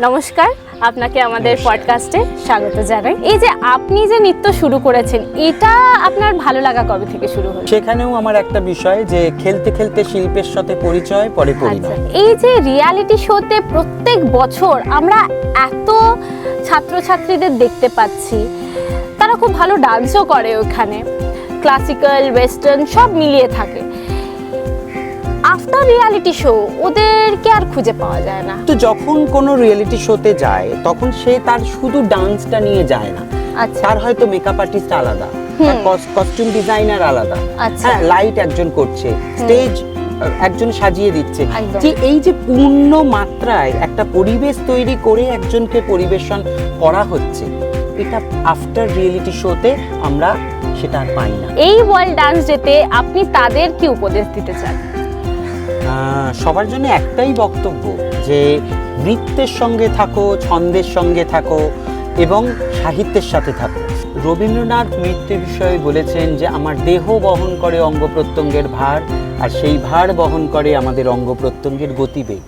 নমস্কার আপনাকে আমাদের পডকাস্টে স্বাগত জানাই। এই যে আপনি যে নৃত্য শুরু করেছেন এটা আপনার ভালো লাগা কবে থেকে শুরু হলো? সেখানেও আমার একটা বিষয় যে খেলতে খেলতে শিল্পের সাথে পরিচয় পরে আচ্ছা। পরিণয় এই যে রিয়ালিটি শোতে প্রত্যেক বছর আমরা এত ছাত্রছাত্রীদের দেখতে পাচ্ছি তারা খুব ভালো ডান্সও করে ওখানে। ক্লাসিক্যাল ওয়েস্টার্ন সব মিলিয়ে থাকে। আফটার রিয়ালিটি শো ওদেরকে খুঁজে পাওয়া যায় না। তো যখন কোনো রিয়েলিটি শোতে যায় তখন সে তার শুধু ডান্সটা নিয়ে যায় না। আচ্ছা। তার হয়তো মেকআপ আর্টিস্ট আলাদা কস্টিউম ডিজাইনার আলাদা। আচ্ছা। হ্যাঁ লাইট একজন করছে স্টেজ একজন সাজিয়ে দিচ্ছে। যে এই যে পূর্ণ মাত্রায় একটা পরিবেশ তৈরি করে একজনকে পরিবেশন করা হচ্ছে এটা আফটার রিয়েলিটি শোতে আমরা সেটা আর পাই না। এই ওয়ার্ল্ড ডান্স ডেতে আপনি তাদের কি উপদেশ দিতে চান? সবার জন্য একটাই বক্তব্য যে নৃত্যের সঙ্গে থাকো, ছন্দের সঙ্গে থাকো এবং সাহিত্যের সাথে থাকো। রবীন্দ্রনাথ নৃত্যের বিষয়ে বলেছেন যে, আমার দেহ বহন করে অঙ্গ প্রত্যঙ্গের ভার, আর সেই ভার বহন করে আমাদের অঙ্গ প্রত্যঙ্গের গতিবেগ।